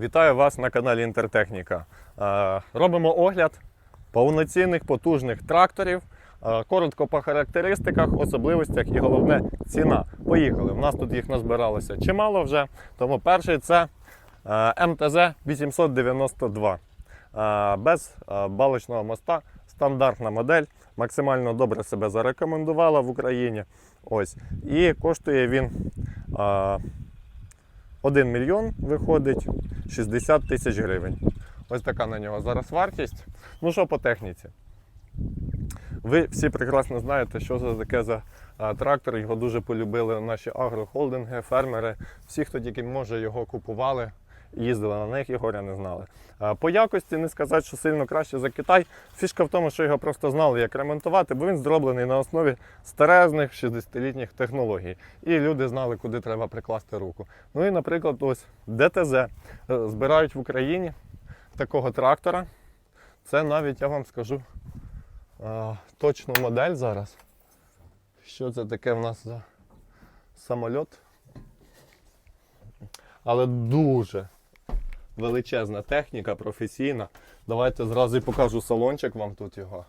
Вітаю вас на каналі Інтертехніка. Е, Робимо огляд повноцінних потужних тракторів. Е, Коротко по характеристиках, особливостях і головне ціна. Поїхали. У нас тут їх назбиралося чимало вже. Тому перший це е, МТЗ 892. Е, Без балочного моста. Стандартна модель. Максимально добре себе зарекомендувала в Україні. Ось. І коштує він. Е, 1 мільйон виходить 60 тисяч гривень. Ось така на нього зараз вартість. Ну що по техніці? Ви всі прекрасно знаєте, що це таке за трактор. Його дуже полюбили наші агрохолдинги, фермери. Всі, хто тільки може, його купували, їздили на них і горя не знали. По якості не сказати, що сильно краще за Китай. Фішка в тому, що його просто знали, як ремонтувати, бо він зроблений на основі старезних 60-літніх технологій. І люди знали, куди треба прикласти руку. Ну і, наприклад, ось ДТЗ е, збирають в Україні такого трактора. Це навіть я вам скажу точну модель зараз. Що це таке в нас за самольот? Але дуже величезна техніка, професійна. Давайте зразу і покажу салончик вам тут його.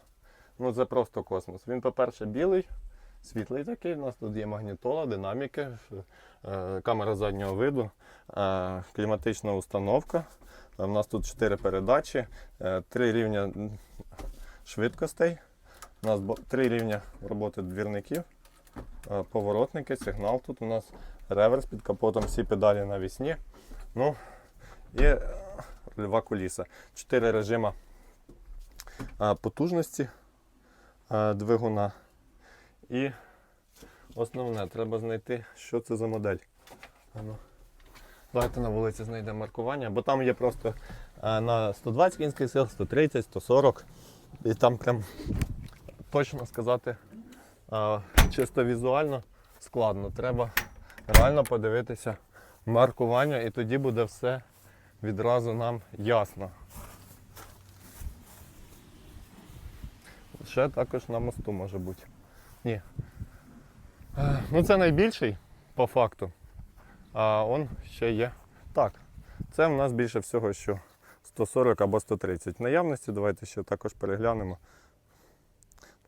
Ну це просто космос. Він, по-перше, білий, світлий такий. У нас тут є магнітола, динаміки, е, камера заднього виду, е, кліматична установка. У нас тут 4 передачі, 3 рівня швидкостей. У нас 3 рівня роботи двірників, е, поворотники, сигнал. Тут у нас реверс під капотом, всі педалі навісні. Ну, е, рульова куліса. 4 режима е, потужності е, двигуна. І основне, треба знайти, що це за модель. Ну. Давайте на вулиці знайдемо маркування, бо там є просто е, на 120 кінських сил, 130, 140. І там прям точно сказати е, чисто візуально складно. Треба реально подивитися маркування, і тоді буде все відразу нам ясно. Ще також на мосту може бути. Ні. Е, Ну це найбільший по факту. А он ще є. Так, це в нас більше всього, що 140 або 130. Наявності давайте ще також переглянемо.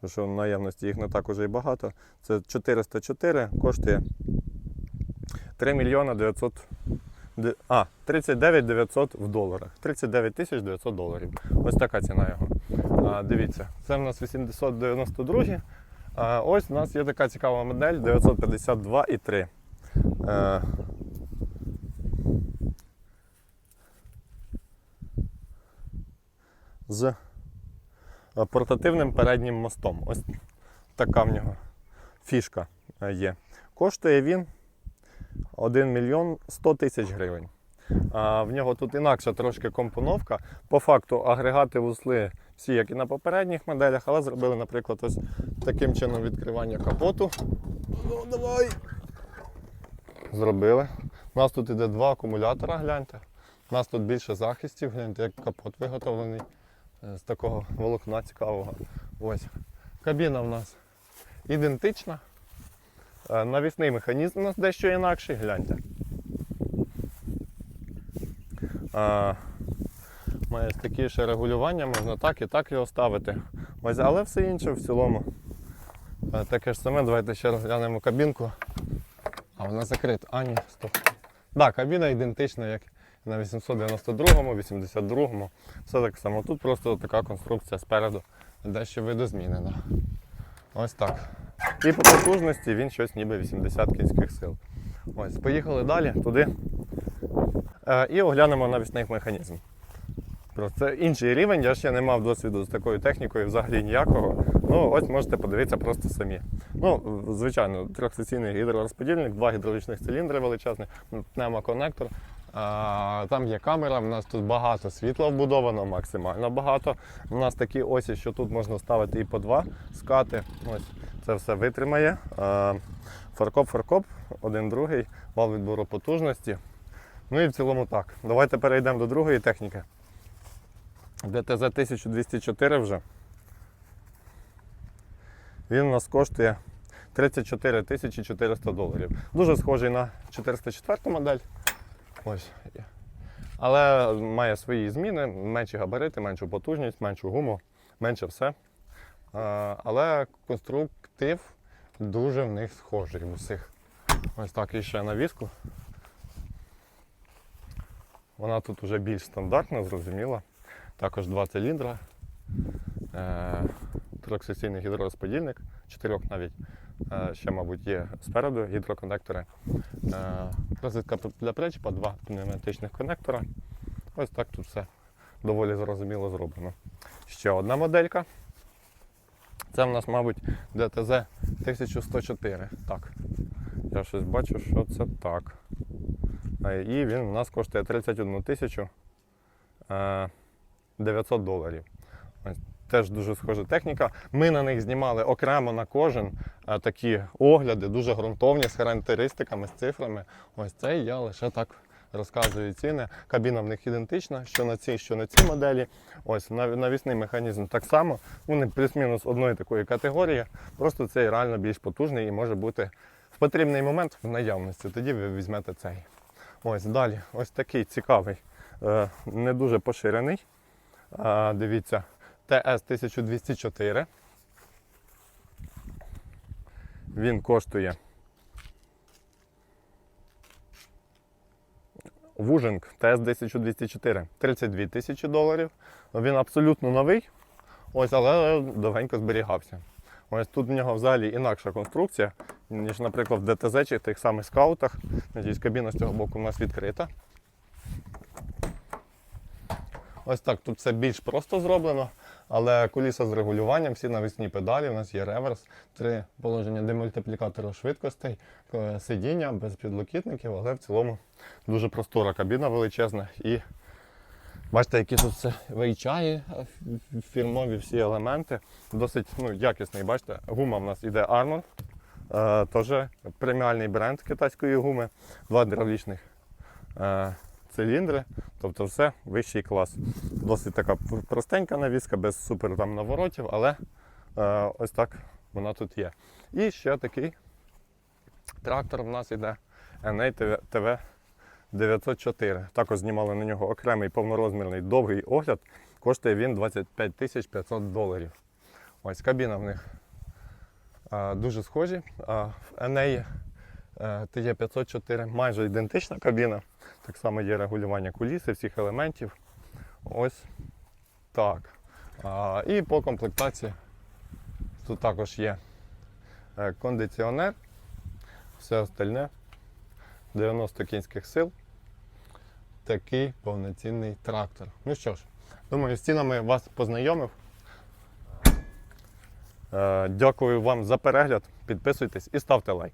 Тому що наявності їх не так уже і багато. Це 404, коштує 3 мільйона 900. А, 39 900 в доларах. 39 тисяч 900 доларів. Ось така ціна його. А, дивіться, це в нас 892. А, ось у нас є така цікава модель 952,3. Е, з е, портативним переднім мостом. Ось така в нього фішка е, є. Коштує він 1 мільйон 100 тисяч гривень. А, в нього тут інакша трошки компоновка. По факту агрегати вузли всі, як і на попередніх моделях, але зробили, наприклад, ось таким чином відкривання капоту. Ну, давай. Зробили. У нас тут іде два акумулятора, гляньте. У нас тут більше захистів, гляньте, як капот виготовлений е, з такого волокна цікавого. Ось. Кабіна в нас ідентична. Е, Навісний механізм у нас дещо інакший, гляньте. Має такі ще регулювання, можна так і так його ставити. Ось, але все інше в цілому. е, Таке ж саме, давайте ще розглянемо кабінку. А вона закрита. А, ні, стоп. Так, да, кабіна ідентична, як на 892-му, 82-му. Все так само. Тут просто така конструкція спереду дещо видозмінена. Ось так. І по потужності він щось ніби 80 кінських сил. Ось, поїхали далі туди. Е, і оглянемо навісний механізм. Просто це інший рівень, я ще не мав досвіду з такою технікою взагалі ніякого. Ну, ось можете подивитися просто самі. Ну, звичайно, трьохсесійний гідророзподільник, два гідравлічних циліндри величезних, пневмоконектор. Там є камера, в нас тут багато світла вбудовано, максимально багато. У нас такі осі, що тут можна ставити і по два скати. Ось це все витримає. Фаркоп-фаркоп, один другий, вал відбору потужності. Ну і в цілому так. Давайте перейдемо до другої техніки. ДТЗ 1204 вже. Він у нас коштує 34 тисячі 400 доларів. Дуже схожий на 404 модель. Ось. Але має свої зміни, менші габарити, меншу потужність, меншу гуму, менше все. Е, Але конструктив дуже в них схожий у всіх. Ось так і ще навіску. Вона тут вже більш стандартна, зрозуміла. Також два циліндра, трьохсекційний гідророзподільник, чотирьох навіть. Е, Ще, мабуть, є спереду гідроконектори. Е, Розетка для причепа, два пневматичних конектора. Ось так тут все доволі зрозуміло зроблено. Ще одна моделька. Це в нас, мабуть, ДТЗ 1104. Так. Я щось бачу, що це так. Е, І він у нас коштує 31 тисячу е, 900 доларів. Теж дуже схожа техніка. Ми на них знімали окремо на кожен е, такі огляди, дуже ґрунтовні з характеристиками, з цифрами. Ось це я лише так розказую ціни. Кабіна в них ідентична, що на цій, що на цій моделі. Ось нав- навісний механізм так само. Вони плюс-мінус одної такої категорії. Просто цей реально більш потужний і може бути в потрібний момент в наявності. Тоді ви візьмете цей. Ось далі, ось такий цікавий, е, не дуже поширений. Е, Дивіться, ТС 1204. Він коштує. Вужинг ТС 1204 32 тисячі доларів. Він абсолютно новий, ось, але довгенько зберігався. Ось тут в нього взагалі інакша конструкція, ніж, наприклад, в ДТЗ чи в тих самих скаутах. Надіюсь, кабіна з цього боку у нас відкрита. Ось так, тут все більш просто зроблено, але куліса з регулюванням, всі навісні педалі, у нас є реверс, три положення демультиплікатора швидкостей, е, сидіння без підлокітників, але в цілому дуже простора кабіна величезна. І бачите, які тут все вейчаї, фірмові всі елементи. Досить ну, якісний, бачите, гума в нас іде Armor, е, теж преміальний бренд китайської гуми, два гідравлічних е, циліндри, тобто все вищий клас. Досить така простенька навіска, без супер там наворотів, але е, ось так вона тут є. І ще такий трактор в нас іде NA TV 904. Також знімали на нього окремий повнорозмірний довгий огляд. Коштує він 25 тисяч 500 доларів. Ось кабіна в них а, дуже схожі. А, в NA TE504 майже ідентична кабіна. Так само є регулювання куліси, всіх елементів. Ось так. А, і по комплектації тут також є е, кондиціонер, все остальне. 90 кінських сил. Такий повноцінний трактор. Ну що ж, думаю, з цінами вас познайомив. Е, Дякую вам за перегляд. Підписуйтесь і ставте лайк.